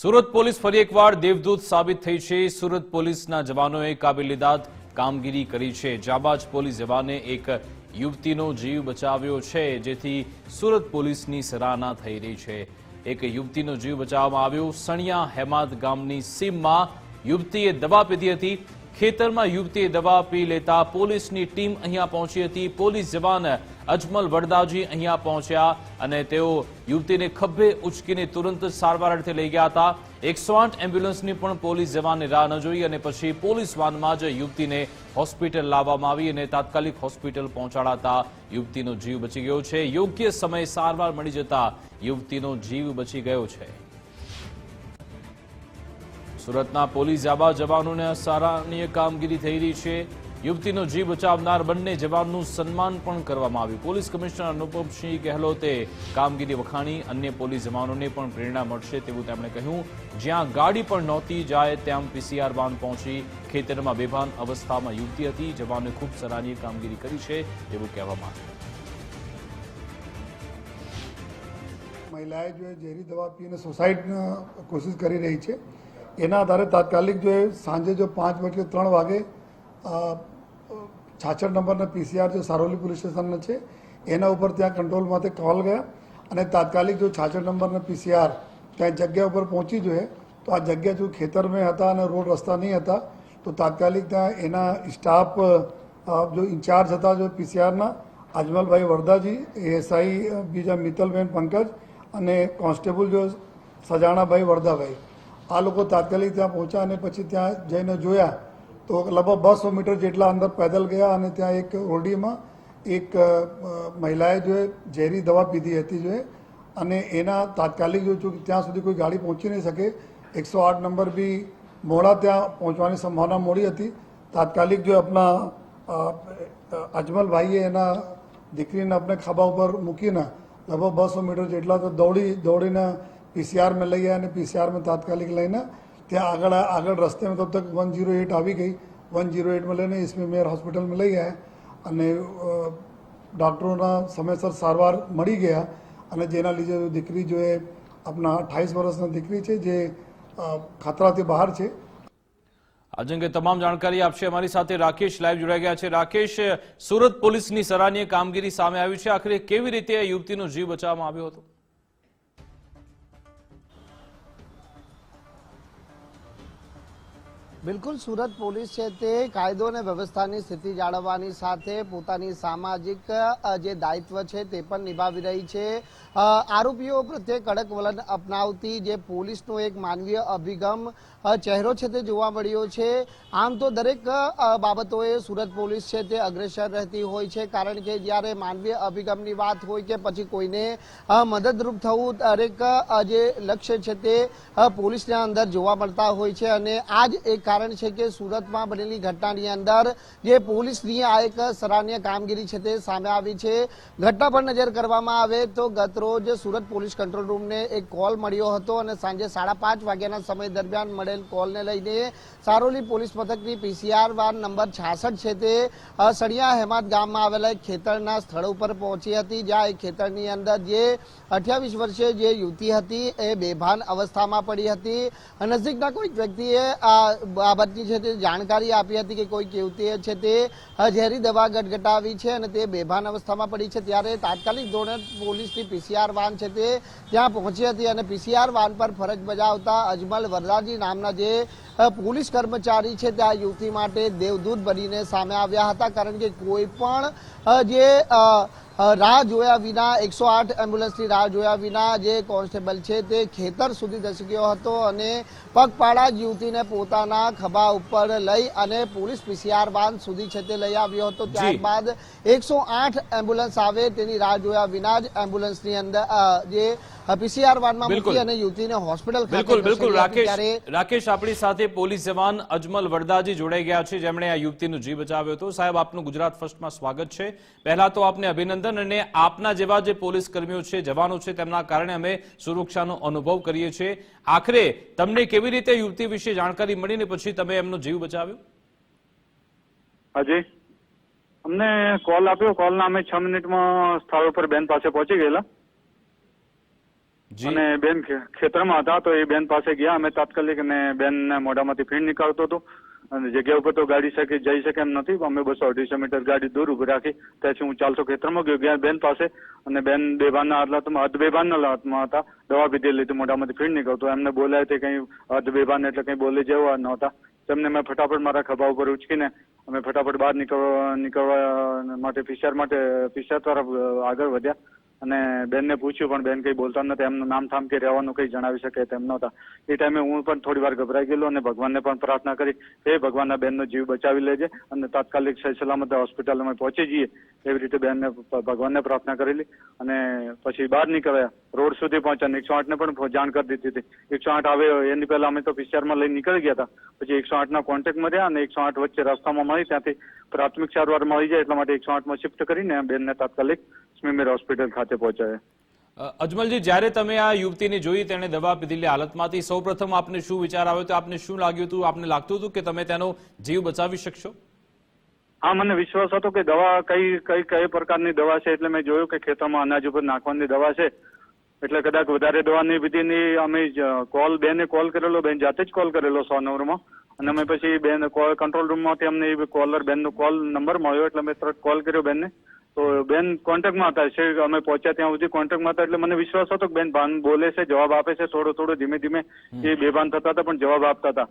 Surat police ફરી એકવાર દેવદૂત સાબિત થઈ છે. સુરત પોલીસના જવાનોએ કાબિલિદાદ કામગીરી કરી છે. જાબાજ પોલીસ જવાને એક યુવતીનો જીવ બચાવ્યો છે, જેથી સુરત પોલીસની સરાહના થઈ રહી છે. એક યુવતીનો જીવ બચાવવામાં આવ્યો. સણિયા હેમાદ ગામની સીમમાં યુવતીએ દવા પીધી હતી. ખેતરમાં યુવતીએ દવા પી લેતા પોલીસની ટીમ અહીંયા પહોંચી હતી. પોલીસ જવાન અજમલ વડદાજી અહીંયા પહોંચ્યા અને તેઓ યુવતીને ખભે ઉચકીને તુરંત સારવાર અર્થે લઈ ગયા હતા. એકસો આઠ એમ્બ્યુલન્સની પણ પોલીસ જવાનને રાહ ન જોઈ અને પછી પોલીસ વાનમાં જ યુવતીને હોસ્પિટલ લાવવામાં આવી અને તાત્કાલિક હોસ્પિટલ પહોંચાડાતા યુવતીનો જીવ બચી ગયો છે. યોગ્ય સમયે સારવાર મળી જતા યુવતીનો જીવ બચી ગયો છે. સુરતના પોલીસ જાબા જવાનોને સરાહનીય કામગીરી થઈ રહી છે. યુવતીનો જીવ બચાવનાર બંને જવાનનું સન્માન પણ કરવામાં આવ્યું. પોલીસ કમિશનર અનુપમસિંહ ગેહલોતે કામગીરી વખાણી, અન્ય પોલીસ જવાનોને પણ પ્રેરણા મળશે તેવું તેમણે કહ્યું. જ્યાં ગાડી પણ નહોતી જાય ત્યાં પીસીઆર વાન પહોંચી ખેતરમાં બેભાન અવસ્થામાં યુવતી હતી. જવાને ખૂબ સરાહનીય કામગીરી કરી છે તેવું કહેવામાં આવ્યું. મહિલાએ જો ઝેરી દવા પીને સુસાઇડ કોશિશ કરી રહી છે. એના આધારે તાત્કાલિક જો સાંજે જો પાંચ વાગે ત્રણ વાગે છાછઠ નંબરના પીસીઆર જે સારોલી પોલીસ સ્ટેશનના છે, એના ઉપર ત્યાં કંટ્રોલમાંથી કોલ ગયા અને તાત્કાલિક જો છાછઠ નંબરના પીસીઆર ત્યાં જગ્યા ઉપર પહોંચી જોઈએ, તો આ જગ્યા જો ખેતરમાં હતા અને રોડ રસ્તા નહીં હતા, તો તાત્કાલિક ત્યાં એના સ્ટાફ જો ઇન્ચાર્જ હતા જો પીસીઆરના અજમલભાઈ વરદાજી, એએસઆઈ બીજા મિત્તલબેન પંકજ અને કોન્સ્ટેબલ જો સજાણાભાઈ વરદાભાઈ. આ લોકો તાત્કાલિક ત્યાં પહોંચ્યા અને પછી ત્યાં જઈને જોયા તો લગભગ બસો મીટર જેટલા અંદર પેદલ ગયા અને ત્યાં એક ઓરડીમાં એક મહિલાએ જો ઝેરી દવા પીધી હતી જો, અને એના તાત્કાલિક જો ત્યાં સુધી કોઈ ગાડી પહોંચી નહીં શકે. એકસો આઠ નંબર બી મોડા ત્યાં પહોંચવાની સંભાવના મોડી હતી. તાત્કાલિક જો આપણા અજમલભાઈએ એના દીકરીને આપણે ખાબા ઉપર મૂકીને લગભગ બસો મીટર જેટલા તો દોડી, દોડીને પીસીઆરમાં લઈ ગયા અને પીસીઆરમાં તાત્કાલિક લઈને ત્યાં આગળ આગળ રસ્તેમાં તબ તક વન જીરો એટ આવી ગઈ વન જીરો એટમાં લઈને ઈસમી મેયર હોસ્પિટલમાં લઈ ગયા અને ડૉક્ટરોના સમયસર સારવાર મળી ગયા અને જેના લીધે દીકરી જો એ આપણા અઠાવીસ વર્ષની દીકરી છે જે ખતરાથી બહાર છે આજ અંગે તમામ જાણકારી આપશે અમારી સાથે રાકેશ લાઈવ જોડાઈ ગયા છે રાકેશ સુરત પોલીસની સરાહનીય કામગીરી સામે આવી છે આખરે કેવી રીતે યુવતીનો જીવ બચાવવામાં આવ્યો હતો? બિલકુલ સુરત પોલીસ છે તે કાયદો અને વ્યવસ્થાની સ્થિતિ જાળવવાની સાથે પોતાની સામાજિક જે દાયિત્વ છે તે પણ નિભાવી રહી છે. આરોપીઓ પ્રત્યે કડક વલણ અપનાવતી જે પોલીસનો એક માનવીય અભિગમ ચહેરો છે તે જોવા મળ્યો છે. આમ તો દરેક બાબતોએ સુરત પોલીસ છે તે અગ્રેસર રહેતી હોય છે, કારણ કે જ્યારે માનવીય અભિગમની વાત હોય કે પછી કોઈને મદદરૂપ થવું, દરેક જે લક્ષ્ય છે તે પોલીસના અંદર જોવા મળતા હોય છે. અને આ જ એક કારણ છે કે સુરતમાં બનેલી ઘટનાની અંદર જે પોલીસની આ એક સરાહનીય કામગીરી છે તે સામે આવી છે. ઘટના પર નજર કરવામાં આવે તો ગત રોજ સુરત પોલીસ કંટ્રોલ રૂમને એક કોલ મળ્યો હતો અને સાંજે સાડા પાંચ વાગ્યાના સમય દરમિયાન મળેલ કોલને લઈને સારોલી પોલીસ મથકની પીસીઆર વાન નંબર છાસઠ છે તે સળિયા હેમાદ ગામમાં આવેલા એક ખેતરના સ્થળ ઉપર પહોંચી હતી, જ્યાં એ ખેતરની અંદર જે અઠ્યાવીસ વર્ષે જે યુવતી હતી એ બેભાન અવસ્થામાં પડી હતી નજીકના કોઈક વ્યક્તિએ આ બાબતની છે તે જાણકારી આપી હતી કે કોઈક યુવતીએ છે તે ઝેરી દવા ગટગટાવી છે અને તે બેભાન અવસ્થામાં પડી છે ત્યારે તાત્કાલિક ધોરણે પોલીસની પીસીઆર વાન છે તે ત્યાં પહોંચી હતી અને પીસીઆર વાન પર ફરજ બજાવતા અજમલ વરદાજી નામના જે પોલીસ કર્મચારી છે તે આ યુવતી માટે દેવદૂત બનીને સામે આવ્યા હતા કારણ કે કોઈ પણ જે રાહ જોયા વિના એકસો આઠ એમ્બ્યુલન્સની રાહ જોયા વિના જે કોન્સ્ટેબલ છે તે ખેતર સુધી ધસી ગયો હતો અને પગપાળા જ યુવતીને પોતાના ખભા ઉપર લઈ અને પોલીસ પીસીઆર બાંધ સુધી છે તે લઈ આવ્યો હતો. ત્યારબાદ એકસો આઠ એમ્બ્યુલન્સ આવે તેની રાહ જોયા વિના જ એમ્બ્યુલન્સની અંદર જે પીસીઆર વાનમાં. મૂકી અને યુવતીને હોસ્પિટલ બિલકુલ બિલકુલ. રાકેશ રાકેશ આપણી સાથે પોલીસ જવાન અજમલ વરદાજી જોડાઈ ગયા છે. જેમણે આ યુવતીનો જીવ બચાવ્યો હતો. સાહેબ આપનું ગુજરાત ફર્સ્ટમાં સ્વાગત છે. પહેલા તો આપને અભિનંદન. અને આપના જેવા જે પોલીસ કર્મીઓ છે જવાનો છે તેમના કારણે અમે સુરક્ષાનો અનુભવ કરીએ છીએ. આખરે તમને કેવી રીતે યુવતી વિશે જાણકારી મળીને પછી તમે એમનો જીવ બચાવ્યો? હાજી અમને કોલ આપ્યો. કોલના અમે છ મિનિટમાં સ્થળ ઉપર બેન પાસે પહોંચી ગયેલા. અને બેન ખેતરમાં હતા તો એ બેન પાસે ગયા. અમે તાત્કાલિક અને બેન મોઢામાંથી ફીણ નીકળતો હતો. અને જગ્યા ઉપર તો ગાડી શકે, જઈ શકે એમ નથી. અમે બસો અઢીસો મીટર ગાડી દૂર ઊભી રાખી. ત્યાંથી હું ચાલતો ખેતરમાં ગયો. ગયા બેન પાસે અને બેન બેભાનના હાથમાં અધ બેભાનના હાથમાં હતા. દવા પીધેલી હતી મોઢામાંથી ફીણ નીકળતો. એમને બોલાય તે કંઈ અધ બેભાન એટલે કંઈ બોલે જેવા નહોતા. તેમને મેં ફટાફટ મારા ખભા ઉપર ઉચકીને, અમે ફટાફટ બહાર નીકળવા નીકળવા માટે ફિશર માટે, ફિશર તરફ આગળ વધ્યા. અને બેનને પૂછ્યું, પણ બેન કઈ બોલતા નથી. એમનું નામ થામ કે રહેવાનું કઈ જણાવી શકે તેમ નહોતા. એ ટાઈમે હું પણ થોડી વાર ગભરાઈ ગયેલો અને ભગવાનને પણ પ્રાર્થના કરી, હે ભગવાનના બેનનો જીવ બચાવી લેજે અને તાત્કાલિક સહી સલામત હોસ્પિટલ અમે પહોંચી જઈએ. એવી રીતે બેનને ભગવાનને પ્રાર્થના કરેલી અને પછી બહાર નીકળ્યા. રોડ સુધી પહોંચ્યા. એકસો આઠને પણ જાણ કરી દીધી હતી. એકસો આઠ આવે, એની પહેલા અમે તો પીસીઆરમાં લઈને નીકળી ગયા હતા. પછી એકસો આઠના કોન્ટેક્ટમાં રહ્યા અને એકસો આઠ વચ્ચે રસ્તામાં મળી. ત્યાંથી પ્રાથમિક સારવાર મળી જાય એટલા માટે એકસો આઠમાં શિફ્ટ કરીને બેનને તાત્કાલિક સ્મીમેર હોસ્પિટલ ખાતે પહોંચાડ્યા અ, અજમલજી જ્યારે તમે આ યુવતીને જોઈ તેણે દવા પીધેલી હાલતમાંથી સૌપ્રથમ આપને શું વિચાર આવ્યો તો આપને શું લાગ્યું હતું? આપને લાગતું હતું કે તમે તેનો જીવ બચાવી શકશો? હા મને વિશ્વાસ હતો કે દવા કઈ કઈ કઈ પ્રકારની દવા છે એટલે મેં જોયું કે ખેતરમાં અનાજ ઉપર નાખવાની દવા છે. એટલે કદાચ વધારે દવા નહીં પીધી અમે કોલ બેને કોલ કરેલો બેન જાતે જ કોલ કરેલો સો નંબરમાં. અને અમે પછી બેન કોલ કંટ્રોલ રૂમમાંથી અમને કોલર બેનનો કોલ નંબર મળ્યો એટલે મેં તરત કોલ કર્યો બેનને. તો બેન કોન્ટેક્ટમાં હતા. છે અમે પહોંચ્યા ત્યાં સુધી કોન્ટેક્ટમાં હતા એટલે મને વિશ્વાસ હતો કે બેન ભાન બોલે છે જવાબ આપે છે થોડો થોડો ધીમે ધીમે એ બેભાન થતા હતા પણ જવાબ આપતા હતા.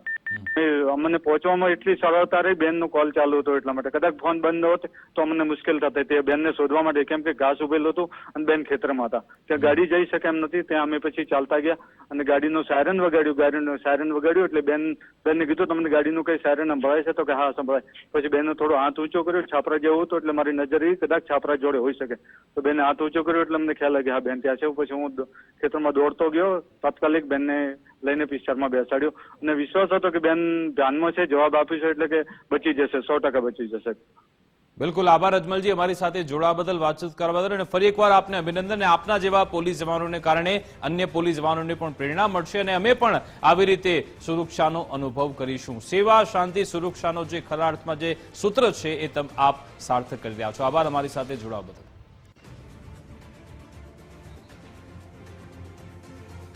અમને પહોંચવામાં એટલી સરળતા રહી બેનનો કોલ ચાલુ હતો એટલા માટે. કદાચ ફોન બંધ હોત તો અમને મુશ્કેલ થતી. તે બેનને શોધવા માટે કેમ કે ઘાસ ઉભેલું હતું અને બેન ખેતરમાં હતા. ત્યાં ગાડી જઈ શકે એમ નથી. ત્યાં અમે પછી ચાલતા ગયા અને ગાડીનું સાયરન વગાડ્યું. ગાડીનું સાયરન વગાડ્યું એટલે બેન બેનને કીધું તમને ગાડીનું કઈ સાયરન સંભળાય છે? તો કે હા સંભળાય. પછી બેનનો થોડો હાથ ઊંચો કર્યો છાપરા જેવું હતું એટલે મારી નજર એ કદાચ છાપરા જોડે હોઈ શકે. તો બેને હાથ ઊંચો કર્યો એટલે અમને ખ્યાલ કે હા, બેન, ત્યાં છે. પછી હું ખેતરમાં દોડતો ગયો. તાત્કાલિક બેનને લઈને પિક્ચરમાં બેસાડ્યો. અને વિશ્વાસ હતો કે બેન ધ્યાનમાં છે, જવાબ આપીશું એટલે કે બચી જશે, સો ટકા બચી જશે. બિલકુલ આભાર અજમલજી. અમારી સાથે જોડાવા બદલ વાતચીત કરવા બદલ અને ફરી એકવાર આપને અભિનંદન. આપના જેવા પોલીસ જવાનોને કારણે અન્ય પોલીસ જવાનોને પણ પ્રેરણા મળશે અને અમે પણ આવી રીતે સુરક્ષાનો અનુભવ કરીશું. સેવા, શાંતિ, સુરક્ષાનો જે ખરા અર્થમાં જે સૂત્ર છે એ તમ, આપ સાર્થક કરી રહ્યા છો. આભાર અમારી સાથે જોડાવા બદલ.